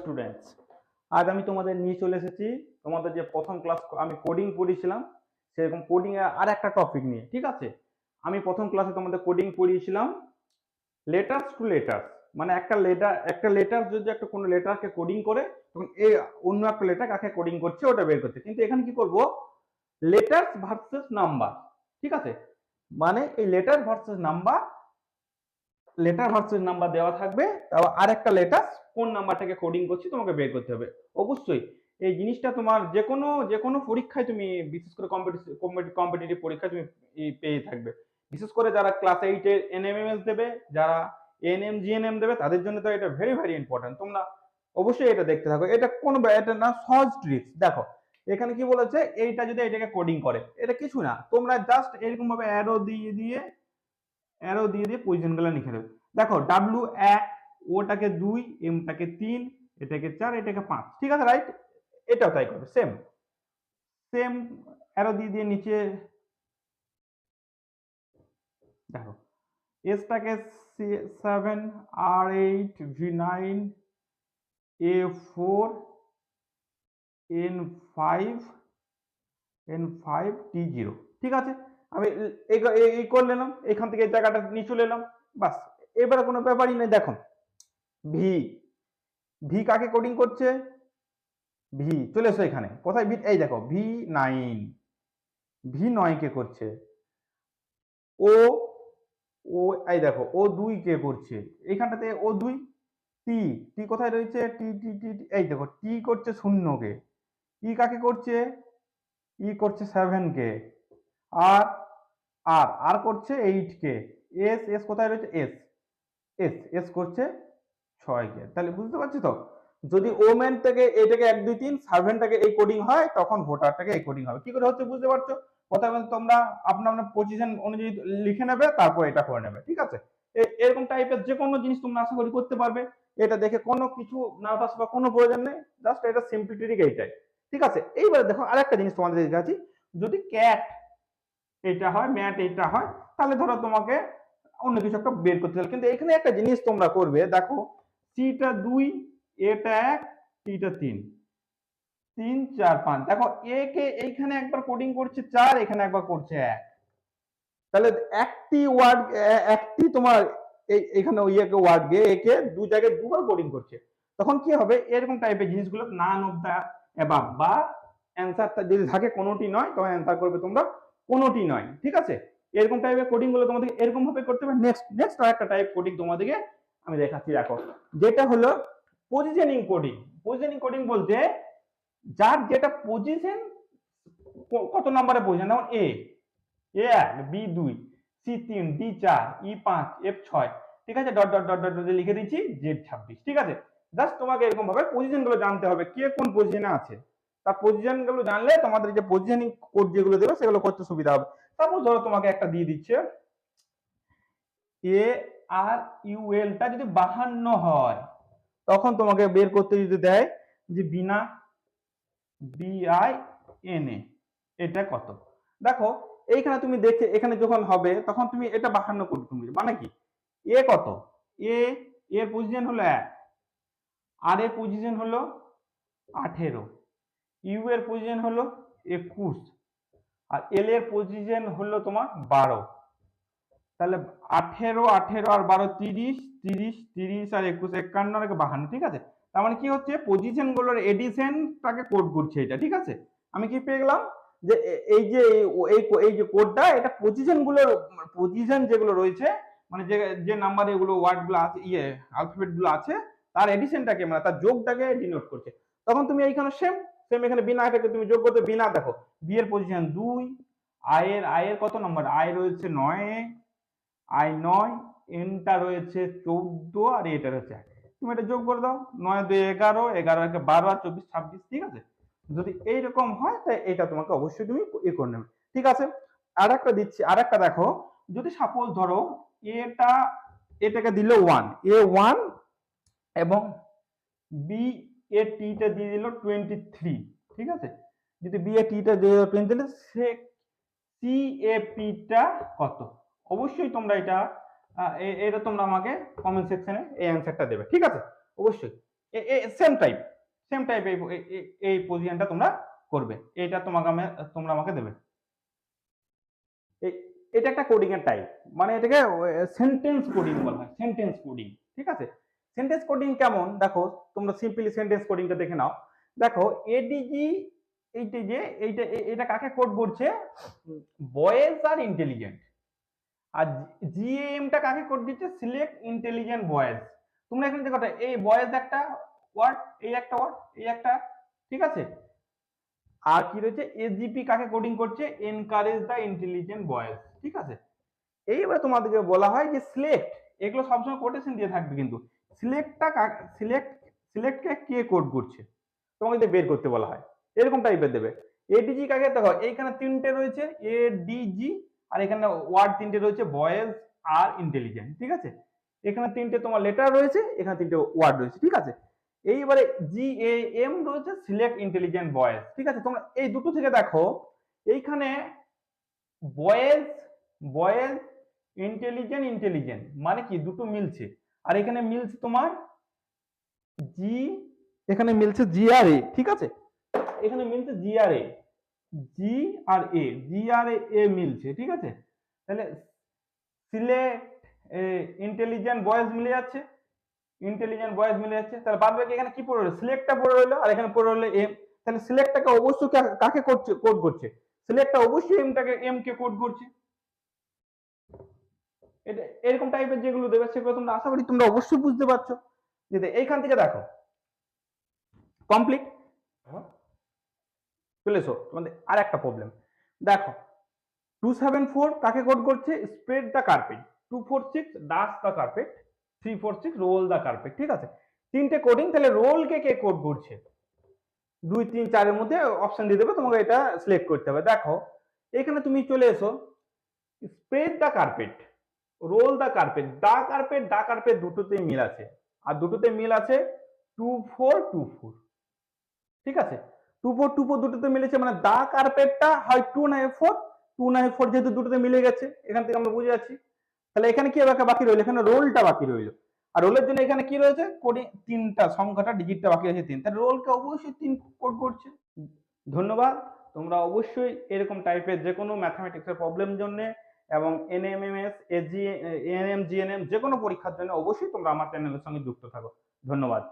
Students আজ আমি তোমাদের নিয়ে চলে এসেছি। তোমাদের যে প্রথম ক্লাস আমি কোডিং পড়িয়েছিলাম, সেরকম কোডিং আর একটা টপিক নিয়ে, ঠিক আছে? আমি প্রথম ক্লাসে তোমাদের কোডিং পড়িয়েছিলাম লেটার্স টু লেটার্স মানে একটা লেটার একটা লেটার যদি একটা কোনো লেটারকে কোডিং করে, তখন এই অন্য একটা লেটার কাকে কোডিং করছে, ওটা বের করতে কিন্তু এখানে কি করব? লেটার্স ভার্সেস নাম্বার ঠিক আছে? মানে এই letter versus number letter versus number দেওয়া থাকবে, তারপর আর একটা লেটার কোন নাম্বার থেকে কোডিং করছি তোমাকে বের করতে হবে। অবশ্যই এই জিনিসটা তোমার যে কোনো যে কোনো পরীক্ষায় তুমি বিশেষ করে কম্পিটিটিভ পরীক্ষায় তুমি পেয়ে থাকবে। বিশেষ করে যারা ক্লাস এইটে এনএমএমএস দেবে, যারা এনএম জিএনএম দেবে, তাদের জন্য তো এটা ভেরি ভেরি ইম্পর্টেন্ট তোমরা অবশ্যই এটা দেখতে থাকো। এটা কোনো এটা না সহজ ট্রিক্স দেখো, এখানে কি বলেছে? এইটা যদি এটাকে কোডিং করে, এটা কিছু না। তোমরা জাস্ট এরকম ভাবে অ্যারো দিয়ে দিয়ে অ্যারো দিয়ে দিয়ে পজিশনগুলো লিখে দেবে দেখো ডাব্লু এক ওটাকে দুই, এমটাকে তিন, এটাকে চার, এটাকে পাঁচ। ঠিক আছে রাইট এটাও তাই করবে সেম সেম অ্যারো দিয়ে দিয়ে নিচে দেখো। এসটাকে seven R eight V nine A four N five N five T zero ঠিক আছে? আমি এই করে নিলাম, এখান থেকে জায়গাটা নিয়ে চলে এলাম, বাস। এবারে কোনো ব্যাপারই নেই দেখো ভি ভি কাকে কোডিং করছে? ভি চলে এসো এখানে। কোথায় ভি এই দেখো ভি নাইন ভি নয় কে করছে। ও ও এই দেখো ও দুই কে করছে। এখানটাতে ও দুই টি টি কোথায় রয়েছে? টি টি টি এই দেখো টি করছে শূন্য কে ই কাকে করছে? ই করছে সেভেন কে। আর আর আর করছে এইট কে। এস এস কোথায় রয়েছে? এস এস এস করছে ছয় কে। তাহলে বুঝতে পারছি তো? যদি ওমেন থেকে এটাকে এক, দুই, তিন সার্ভেন্টটাকে এই কোডিং হয়, তখন ভোটারটাকে এই কোডিং হবে। কি করে হচ্ছে বুঝতে পারছ? বলতে তোমরা আপনার আপনার পজিশন অনুযায়ী লিখে নেবে, তারপর এটা করে নেবে, ঠিক আছে? এরকম টাইপের যে কোনো জিনিস তোমরা আশা করি করতে পারবে। এটা দেখে কোনো কিছু নার্ভাস বা কোনো প্রয়োজন নেই জাস্ট এটা সিম্পলিটি এইটাই, ঠিক আছে? এইবারে দেখো আরেকটা জিনিস তোমাদের দেখাচ্ছি। যদি ক্যাট এটা হয় ম্যাট এটা হয়, তাহলে ধরো তোমাকে অন্য কিছু একটা বের করতে হবে কিন্তু এখানে একটা জিনিস তোমরা করবে, দেখো সিটা দুই, এটা এক, টিটা তিন। তিন, চার, পাঁচ। দেখো, এ কে এইখানে একবার কোডিং করছে চার, এখানে একবার করছে এক। তাহলে একটি ওয়ার্ড একটি তোমার এখানে ওই একে ওয়ার্ড গে একে দু জায়গায় দুবার কোডিং করছে। তখন কি হবে? এরকম টাইপের জিনিসগুলো নান অফ দা অ্যাবাভ বা অ্যান্সারটা যদি থাকে, কোনোটি নয়, তখন অ্যান্সার করবে তোমরা, কোনোটি নয়। ঠিক আছে? এরকম টাইপের কোডিংগুলো তোমাদের এরকম ভাবে করতে হবে। নেক্সট নেক্সট আরেকটা টাইপ কোডিং তোমাদেরকে আমি দেখাচ্ছি, দেখো। যেটা হলো পজিশনিং কোডিং পজিশনিং কোডিং বলতে যার যেটা পজিশন কত নম্বরে পজিশন যেমন এ এ এক বি দুই সি তিন ডি চার ই পাঁচ এফ ছয়। ঠিক আছে? ডট ডট ডট ডট লিখে দিচ্ছি জেড ছাব্বিশ। ঠিক আছে? জাস্ট তোমাকে এরকম ভাবে পজিশনগুলো জানতে হবে, কে কোন পজিশনে আছে। তার পজিশনগুলো জানলে তোমাদের যে পজিশনিং কোড যেগুলো দেবে, সেগুলো করতে সুবিধা হবে। সাপোজ ধরো তোমাকে একটা দিয়ে দিচ্ছে এ আর ইউএল টা যদি বাহান্ন হয়, তখন তোমাকে বের করতে যদি দেয় যে বিনা বিআই এন এ এটা কত? দেখো, এইখানে তুমি দেখে, এখানে যখন হবে, তখন তুমি এটা বাহান্ন কোড তুমি মানে কি? এ কত? এ এর পজিশন হলো এক আর এর পজিশন হলো আঠেরো ইউ এর পজিশন হলো একুশ, আর এল এর পজিশন হলো তোমার বারো। তাহলে আঠেরো আঠেরো আর বারো তিরিশ তিরিশ তিরিশ আর একুশ একান্ন আর বাহান্ন, ঠিক আছে? তার মানে কি হচ্ছে? পজিশনগুলোর এডিশনটাকে কোড করছে এটা, ঠিক আছে? আমি কি পেয়ে গেলাম? যে এই যে, এই- যে কোডটা এটা পজিশনগুলোর পজিশন যেগুলো রয়েছে মানে যে যে নাম্বার এগুলো ওয়ার্ডগুলো আছে ইয়ে অ্যালফাবেটগুলো আছে, তার এডিশনটাকে মানে তার যোগটাকে ডিনোট করছে। তখন তুমি এইখানে সেম সেম এখানে বিনা এটাকে তুমি যোগ করতে, বিনা দেখো বি এর পজিশন দুই আয়ের আয়ের কত নম্বর আয় রয়েছে নয় আয় নয় এনটা রয়েছে চৌদ্দ আর এটা রয়েছে এক। তুমি এটা যোগ করে দাও, নয়, দুই, এগারো এগারো একে বারো আর চব্বিশ, ছাব্বিশ, ঠিক আছে? যদি এইরকম হয় তাই এটা তোমাকে অবশ্যই তুমি ই করে নেবে, ঠিক আছে? আর একটা দিচ্ছি আর একটা দেখো, যদি সাপোজ ধরো এটা এটাকে দিল ওয়ান এ ওয়ান এবং বি এ টিটা দিয়ে দিল টোয়েন্টি থ্রি ঠিক আছে? যদি বি এ টিটা দিয়ে দিল টোয়েন্টি থ্রি সে সি এ পিটা কত? অবশ্যই তোমরা এটা এটা তোমরা আমাকে কমেন্ট সেকশনে এই অ্যান্সারটা দেবে, ঠিক আছে? অবশ্যই। সেম টাইপ সেম টাইপ এই, এই- পজিশনটা তোমরা করবে, এটা তোমাকে আমি, তোমরা আমাকে দেবে। এটা একটা কোডিং এর টাইপ মানে এটাকে সেন্টেন্স কোডিং বলা হয় সেন্টেন্স কোডিং ঠিক আছে? সেন্টেন্স কোডিং কেমন? দেখো, তোমরা সিম্পলি সেন্টেন্স কোডিংটা দেখে নাও। দেখো এডিজি এইটা যে, এইটা এটা কাকে কোড করছে? বয়েজ আর ইন্টেলিজেন্ট আর জিএমটা কাকে কোড দিচ্ছে? সিলেক্ট ইন্টেলিজেন্ট বয়েজ তোমরা এখানে দেখো এই বয়েজ একটা ওয়ার্ড এই একটা ওয়ার্ড এই একটা, ঠিক আছে? আর কি রয়েছে? এসজিপি কাকে কোডিং করছে? এনকারেজ দ্য ইন্টেলিজেন্ট বয়েজ ঠিক আছে? এইবারে তোমাদেরকে বলা হয় যে সিলেক্ট এগুলো সবসময় কোটেশন দিয়ে থাকবে কিন্তু। সিলেক্টটা সিলেক্ট সিলেক্টকে কে কোড করছে? তোমাকে যদি বের করতে বলা হয়, এরকম টাইপের দেবে। এডিজি কাকে, দেখো, এইখানে তিনটে রয়েছে। এডিজি আর এখানে ওয়ার্ড তিনটে রয়েছে বয়েজ আর ইন্টেলিজেন্ট ঠিক আছে? এখানে তিনটে তোমার লেটার রয়েছে এখানে তিনটে ওয়ার্ড রয়েছে ঠিক আছে? এইবারে জি এ এম রয়েছে সিলেক্ট ইন্টেলিজেন্ট বয়েজ ঠিক আছে? তোমরা এই দুটো থেকে দেখো এইখানে বয়েজ বয়েজ ইন্টেলিজেন্ট ইন্টেলিজেন্ট মানে কি? দুটো মিলছে। আর এখানে মিলছে তোমার জি এখানে মিলছে জি আর এ ঠিক আছে? এখানে মিলছে জি আর এ জি আর এ জি আর এ মিলছে, ঠিক আছে? তাহলে সিলেক্ট ইন্টেলিজেন্ট বয়েজ মিলে যাচ্ছে ইন্টেলিজেন্ট বয়েজ মিলে যাচ্ছে, তাহলে বাদ বাকি এখানে কি পড়ে রইল? সিলেক্টটা পড়ে রইল, আর এখানে পড়ে রইল এম তাহলে সিলেক্টটাকে অবশ্যই কাকে করছে কোড করছে? সিলেক্টটা অবশ্যই এমটাকে এম কে কোড করছে। এটা এরকম টাইপের যেগুলো দেবে, সেগুলো তোমরা আশা করি তোমরা অবশ্যই বুঝতে পারছ। যে এইখান থেকে দেখো। কমপ্লিট চলে এসো তোমাদের আর একটা প্রবলেম দেখো টু সেভেন ফোর কাকে কোড করছে? Spread the carpet two four six dust the carpet three four six roll the carpet ঠিক আছে? তিনটে কোডিং তাহলে রোলকে কে কোড করছে? দুই, তিন, চারের মধ্যে অপশন দিয়ে দেবে, তোমাকে এটা সিলেক্ট করতে হবে। দেখো, এখানে তুমি চলে এসো। Spread the carpet roll the carpet the carpet the carpet দুটোতেই মিল আছে। আর দুটোতে মিল আছে টু ফোর টু ফোর ঠিক আছে? টু ফোর টু ফোর দুটোতে মিলেছে মানে দা কার্পেটটা হয় টু নাই ফোর টু নাই ফোর যেহেতু দুটোতে মিলে গেছে, এখান থেকে আমরা বুঝে যাচ্ছি তাহলে এখানে কি বাকি বাকি রইল? এখানে রোলটা বাকি রইল। আর রোলের জন্য এখানে কি রয়েছে? কোডিং তিনটা সংখ্যাটা ডিজিটটা বাকি আছে তিন তাহলে রোলকে অবশ্যই তিন কোড করছে। ধন্যবাদ। তোমরা অবশ্যই এরকম টাইপের যে কোনো ম্যাথামেটিক্সের প্রবলেম জন্য এবং এনএমএমএস এসজি এনএম জিএনএম যে কোনো পরীক্ষার জন্য অবশ্যই তোমরা আমার চ্যানেলের সঙ্গে যুক্ত থাকো। ধন্যবাদ।